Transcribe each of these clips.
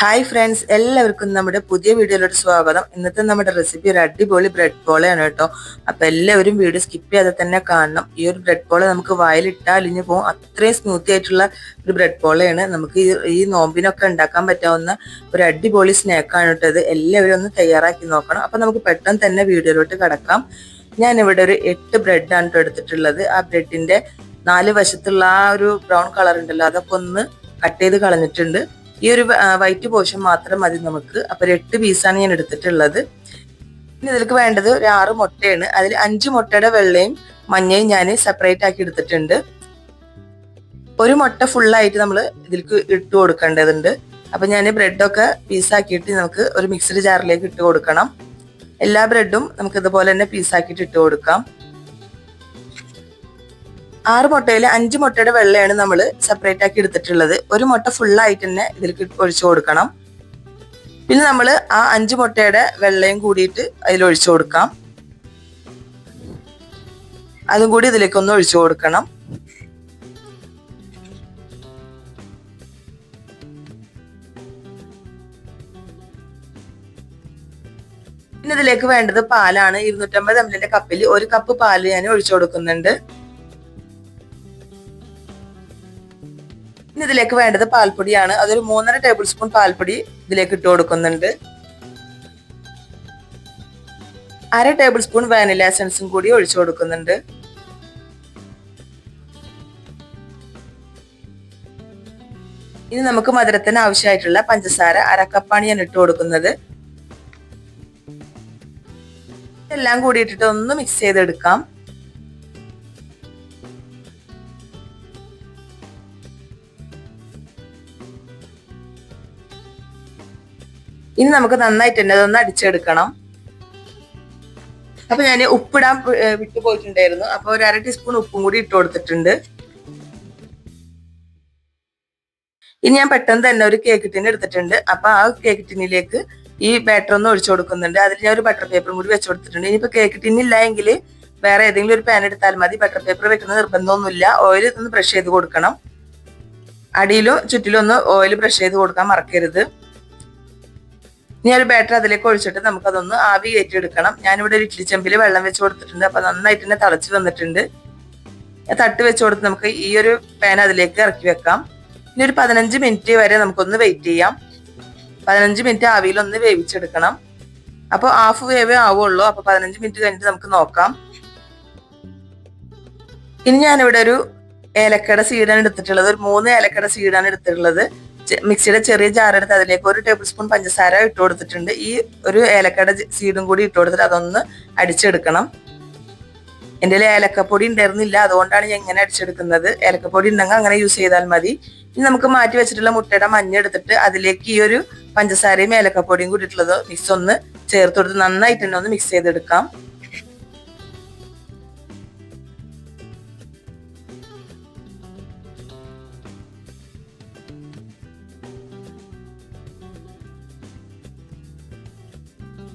Hi friends എല്ലാവർക്കും നമ്മുടെ പുതിയ വീഡിയോയിലോട്ട് സ്വാഗതം. ഇന്നത്തെ നമ്മുടെ റെസിപ്പി ഒരു അടിപൊളി ബ്രെഡ് പോളയാണ് കേട്ടോ. അപ്പൊ എല്ലാവരും വീഡിയോ സ്കിപ്പ് ചെയ്യാതെ തന്നെ കാണണം. ഈ ഒരു ബ്രെഡ് പോള നമുക്ക് വായിലിട്ടാൽ അലിഞ്ഞു പോകും അത്രയും സ്മൂത്തി ആയിട്ടുള്ള ഒരു ബ്രെഡ് പോളയാണ്. നമുക്ക് ഈ നോമ്പിനൊക്കെ ഉണ്ടാക്കാൻ പറ്റാവുന്ന ഒരു അടിപൊളി സ്നാക്കാണ് കേട്ടോ ഇത്. എല്ലാവരും ഒന്ന് തയ്യാറാക്കി നോക്കണം. അപ്പൊ നമുക്ക് പെട്ടെന്ന് തന്നെ വീഡിയോയിലോട്ട് കടക്കാം. ഞാൻ ഇവിടെ ഒരു എട്ട് ബ്രെഡാണ് കേട്ടോ എടുത്തിട്ടുള്ളത്. ആ ബ്രെഡിന്റെ നാല് വശത്തുള്ള ആ ഒരു ബ്രൗൺ കളർ ഉണ്ടല്ലോ അതൊക്കെ ഒന്ന് കട്ട് ചെയ്ത് കളഞ്ഞിട്ടുണ്ട്. ഈ ഒരു വൈറ്റ് പോർഷൻ മാത്രം മതി നമുക്ക്. അപ്പൊ ഒരു എട്ട് പീസാണ് ഞാൻ എടുത്തിട്ടുള്ളത്. ഇനി ഇതിലേക്ക് വേണ്ടത് ഒരു ആറ് മുട്ടയാണ്. അതിൽ അഞ്ച് മുട്ടയുടെ വെള്ളയും മഞ്ഞയും ഞാൻ സെപ്പറേറ്റ് ആക്കി എടുത്തിട്ടുണ്ട്. ഒരു മുട്ട ഫുള്ളായിട്ട് നമ്മൾ ഇതിലേക്ക് ഇട്ട് കൊടുക്കേണ്ടതുണ്ട്. അപ്പൊ ഞാൻ ബ്രെഡൊക്കെ പീസാക്കിയിട്ട് നമുക്ക് ഒരു മിക്സഡ് ജാറിലേക്ക് ഇട്ട് കൊടുക്കണം. എല്ലാ ബ്രെഡും നമുക്ക് ഇതുപോലെ തന്നെ പീസാക്കിയിട്ട് ഇട്ട് കൊടുക്കാം. ആറ് മുട്ടയിൽ അഞ്ച് മുട്ടയുടെ വെള്ളയാണ് നമ്മൾ സെപ്പറേറ്റ് ആക്കി എടുത്തിട്ടുള്ളത്. ഒരു മുട്ട ഫുള്ളായിട്ട് തന്നെ ഇതിലേക്ക് ഒഴിച്ചു കൊടുക്കണം. പിന്നെ നമ്മൾ ആ അഞ്ച് മുട്ടയുടെ വെള്ളയും കൂടിയിട്ട് അതിൽ ഒഴിച്ചു കൊടുക്കാം. അതും കൂടി ഇതിലേക്ക് ഒന്ന് ഒഴിച്ചു കൊടുക്കണം. പിന്നെ ഇതിലേക്ക് വേണ്ടത് പാലാണ്. ഇരുന്നൂറ്റമ്പത് എം എല്ലിന്റെ കപ്പിൽ ഒരു കപ്പ് പാൽ ഞാൻ ഒഴിച്ചു കൊടുക്കുന്നുണ്ട്. ഇനി ഇതിലേക്ക് വേണ്ടത് പാൽപ്പൊടിയാണ്. അതൊരു മൂന്നര ടേബിൾ സ്പൂൺ പാൽപ്പൊടി ഇതിലേക്ക് ഇട്ട് കൊടുക്കുന്നുണ്ട്. അര ടേബിൾ സ്പൂൺ വാനില എസൻസും കൂടി ഒഴിച്ചു കൊടുക്കുന്നുണ്ട്. ഇനി നമുക്ക് മധുരത്തിന് ആവശ്യമായിട്ടുള്ള പഞ്ചസാര അരക്കപ്പാണ് ഞാൻ ഇട്ട് കൊടുക്കുന്നത്. എല്ലാം കൂടി ഇട്ടിട്ട് ഒന്ന് മിക്സ് ചെയ്തെടുക്കാം. ഇനി നമുക്ക് നന്നായിട്ട് തന്നെ അതൊന്ന് അടിച്ചെടുക്കണം. അപ്പൊ ഞാൻ ഉപ്പിടാൻ വിട്ടു പോയിട്ടുണ്ടായിരുന്നു. അപ്പൊ ഒരു അര ടീസ്പൂൺ ഉപ്പും കൂടി ഇട്ട് കൊടുത്തിട്ടുണ്ട്. ഇനി ഞാൻ പെട്ടെന്ന് തന്നെ ഒരു കേക്ക് ടിൻ എടുത്തിട്ടുണ്ട്. അപ്പൊ ആ കേക്ക് ടിന്നിലേക്ക് ഈ ബാറ്റർ ഒന്ന് ഒഴിച്ചു കൊടുക്കുന്നുണ്ട്. അതിൽ ഞാൻ ഒരു ബട്ടർ പേപ്പറും കൂടി വെച്ചു കൊടുത്തിട്ടുണ്ട്. ഇനിയിപ്പോ കേക്ക് ടിന്നില്ല എങ്കിൽ വേറെ ഏതെങ്കിലും ഒരു പാൻ എടുത്താൽ മതി. ബട്ടർ പേപ്പർ വെക്കുന്ന നിർബന്ധമൊന്നുമില്ല. ഓയിൽ ഒന്ന് ബ്രഷ് ചെയ്ത് കൊടുക്കണം. അടിയിലോ ചുറ്റിലും ഒന്ന് ഓയിൽ ബ്രഷ് ചെയ്ത് കൊടുക്കാൻ മറക്കരുത്. ഇനി ഒരു ബാറ്റർ അതിലേക്ക് ഒഴിച്ചിട്ട് നമുക്കതൊന്ന് ആവി കയറ്റിയെടുക്കണം. ഞാനിവിടെ ഒരു ഇഡ്ലി ചെമ്പിൽ വെള്ളം വെച്ച് കൊടുത്തിട്ടുണ്ട്. അപ്പൊ നന്നായിട്ട് തന്നെ തിളച്ച് വന്നിട്ടുണ്ട്. തട്ട് വെച്ച് കൊടുത്ത് നമുക്ക് ഈ ഒരു പാൻ അതിലേക്ക് ഇറക്കി വെക്കാം. ഇനി ഒരു പതിനഞ്ച് മിനിറ്റ് വരെ നമുക്കൊന്ന് വെയിറ്റ് ചെയ്യാം. പതിനഞ്ച് മിനിറ്റ് ആവിയിൽ ഒന്ന് വേവിച്ചെടുക്കണം. അപ്പോൾ ഹാഫ് വേവേ ആവുള്ളൂ. അപ്പൊ പതിനഞ്ച് മിനിറ്റ് കഴിഞ്ഞിട്ട് നമുക്ക് നോക്കാം. ഇനി ഞാനിവിടെ ഒരു ഏലക്കട സീഡാണ് എടുത്തിട്ടുള്ളത്. ഒരു മൂന്ന് ഏലക്കട സീഡാണ് എടുത്തിട്ടുള്ളത്. മിക്സിയുടെ ചെറിയ ജാറെടുത്ത് അതിലേക്ക് ഒരു ടേബിൾ സ്പൂൺ പഞ്ചസാര ഇട്ട് കൊടുത്തിട്ടുണ്ട്. ഈ ഒരു ഏലക്കട സീഡും കൂടി ഇട്ട് കൊടുത്തിട്ട് അതൊന്ന് അടിച്ചെടുക്കണം. എന്റെ ഏലക്കപ്പൊടി ഉണ്ടായിരുന്നില്ല. അതുകൊണ്ടാണ് ഞാൻ ഇങ്ങനെ അടിച്ചെടുക്കുന്നത്. ഏലക്കപ്പൊടി ഉണ്ടെങ്കിൽ അങ്ങനെ യൂസ് ചെയ്താൽ മതി. ഇനി നമുക്ക് മാറ്റി വെച്ചിട്ടുള്ള മുട്ടയുടെ മഞ്ഞ എടുത്തിട്ട് അതിലേക്ക് ഈ ഒരു പഞ്ചസാരയും ഏലക്കപ്പൊടിയും കൂടിയിട്ടുള്ളത് മിക്സ് ഒന്ന് ചേർത്ത് കൊടുത്ത് നന്നായിട്ട് തന്നെ ഒന്ന് മിക്സ് ചെയ്തെടുക്കാം.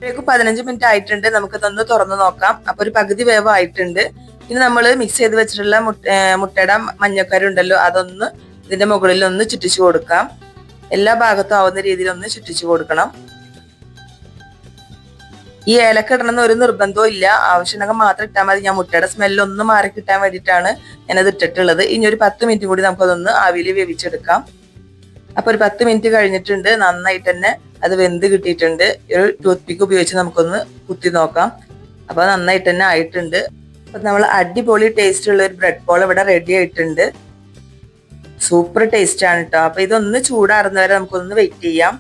േക്ക് പതിനഞ്ച് മിനിറ്റ് ആയിട്ടുണ്ട്. നമുക്ക് ഇതൊന്ന് തുറന്നു നോക്കാം. അപ്പോൾ ഒരു പകുതി വേവ് ആയിട്ടുണ്ട് ഇനി നമ്മൾ മിക്സ് ചെയ്ത് വെച്ചിട്ടുള്ള മുട്ടയുടെ മഞ്ഞക്കറി ഉണ്ടല്ലോ അതൊന്ന് ഇതിന്റെ മുകളിൽ ഒന്ന് ചുറ്റിച്ചു കൊടുക്കാം. എല്ലാ ഭാഗത്തും ആവുന്ന രീതിയിൽ ഒന്ന് ചുറ്റിച്ചു കൊടുക്കണം. ഈ ഏലക്ക ഇടണമെന്ന് ഒരു നിർബന്ധവും ഇല്ല. ആവശ്യമുണ്ടെങ്കിൽ മാത്രം ഇട്ടാൽ മതി. ഞാൻ മുട്ടയുടെ സ്മെല്ല് ഒന്ന് മാറി കിട്ടാൻ വേണ്ടിയിട്ടാണ് ഞാനത് ഇട്ടിട്ടുള്ളത്. ഇനി ഒരു പത്ത് മിനിറ്റ് കൂടി നമുക്കതൊന്ന് ആവിയിൽ വേവിച്ചെടുക്കാം. അപ്പൊ ഒരു പത്ത് മിനിറ്റ് കഴിഞ്ഞിട്ടുണ്ട് നന്നായിട്ട് തന്നെ അത് വെന്ത് കിട്ടിയിട്ടുണ്ട്. ഒരു ടൂത്ത് പിക്ക് ഉപയോഗിച്ച് നമുക്കൊന്ന് കുത്തി നോക്കാം. അപ്പൊ നന്നായിട്ട് തന്നെ ആയിട്ടുണ്ട്. അപ്പൊ നമ്മൾ അടിപൊളി ടേസ്റ്റ് ഉള്ള ഒരു ബ്രെഡ് ബോൾ ഇവിടെ റെഡി ആയിട്ടുണ്ട്. സൂപ്പർ ടേസ്റ്റ് ആണ് കേട്ടോ അപ്പൊ ഇതൊന്ന് ചൂടാറുന്നവരെ നമുക്കൊന്ന് വെയിറ്റ് ചെയ്യാം.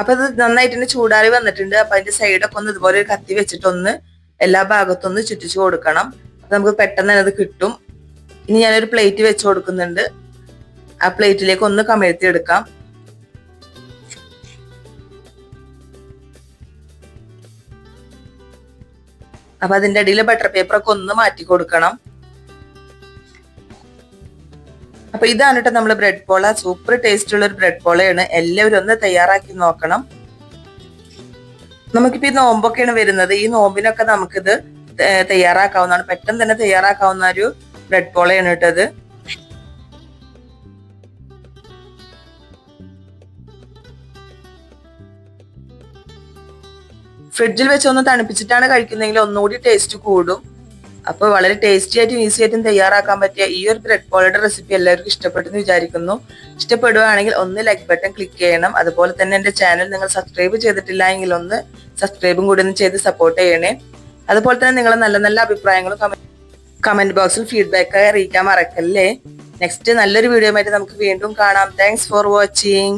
അപ്പൊ ഇത് നന്നായിട്ട് തന്നെ ചൂടാറി വന്നിട്ടുണ്ട്. അപ്പൊ അതിന്റെ സൈഡൊക്കെ ഒന്ന് ഇതുപോലെ കത്തി വെച്ചിട്ടൊന്ന് എല്ലാ ഭാഗത്തൊന്ന് ചുറ്റിച്ചു കൊടുക്കണം. നമുക്ക് പെട്ടെന്ന് തന്നെ അത് കിട്ടും. ഇനി ഞാനൊരു പ്ലേറ്റ് വെച്ച് കൊടുക്കുന്നുണ്ട്. ആ പ്ലേറ്റിലേക്ക് ഒന്ന് കമഴ്ത്തി എടുക്കാം. അപ്പൊ അതിന്റെ അടിയിൽ ബട്ടർ പേപ്പർ ഒക്കെ ഒന്ന് മാറ്റി കൊടുക്കണം. അപ്പൊ ഇതാണ് കേട്ടോ നമ്മൾ ബ്രെഡ് പോള. സൂപ്പർ ടേസ്റ്റ് ഉള്ള ഒരു ബ്രെഡ് പോളയാണ്. എല്ലാവരും ഒന്ന് തയ്യാറാക്കി നോക്കണം. നമുക്കിപ്പോ ഈ നോമ്പൊക്കെയാണ് വരുന്നത്. ഈ നോമ്പിനൊക്കെ നമുക്കിത് തയ്യാറാക്കാവുന്നതാണ്. പെട്ടെന്ന് തന്നെ തയ്യാറാക്കാവുന്ന ഒരു ബ്രെഡ് പോളയാണ് ഇട്ടത് ഫ്രിഡ്ജിൽ വെച്ച് ഒന്ന് തണുപ്പിച്ചിട്ടാണ് കഴിക്കുന്നതെങ്കിൽ ഒന്നുകൂടി ടേസ്റ്റ് കൂടും. അപ്പോൾ വളരെ ടേസ്റ്റി ആയിട്ടും ഈസി ആയിട്ടും തയ്യാറാക്കാൻ പറ്റിയ ഈ ഒരു ബ്രെഡ് പോളയുടെ റെസിപ്പി എല്ലാവർക്കും ഇഷ്ടപ്പെട്ടെന്ന് വിചാരിക്കുന്നു. ഇഷ്ടപ്പെടുകയാണെങ്കിൽ ഒന്ന് ലൈക്ക് ബട്ടൺ ക്ലിക്ക് ചെയ്യണം. അതുപോലെ തന്നെ എന്റെ ചാനൽ നിങ്ങൾ സബ്സ്ക്രൈബ് ചെയ്തിട്ടില്ല എങ്കിൽ ഒന്ന് സബ്സ്ക്രൈബും കൂടി ഒന്ന് ചെയ്ത് സപ്പോർട്ട് ചെയ്യണേ. അതുപോലെ തന്നെ നിങ്ങൾ നല്ല നല്ല അഭിപ്രായങ്ങളും കമന്റ് ബോക്സിൽ ഫീഡ്ബാക്ക് അറിയിക്കാൻ മറക്കല്ലേ. നെക്സ്റ്റ് നല്ലൊരു വീഡിയോ ആയിട്ട് നമുക്ക് വീണ്ടും കാണാം. Thanks for watching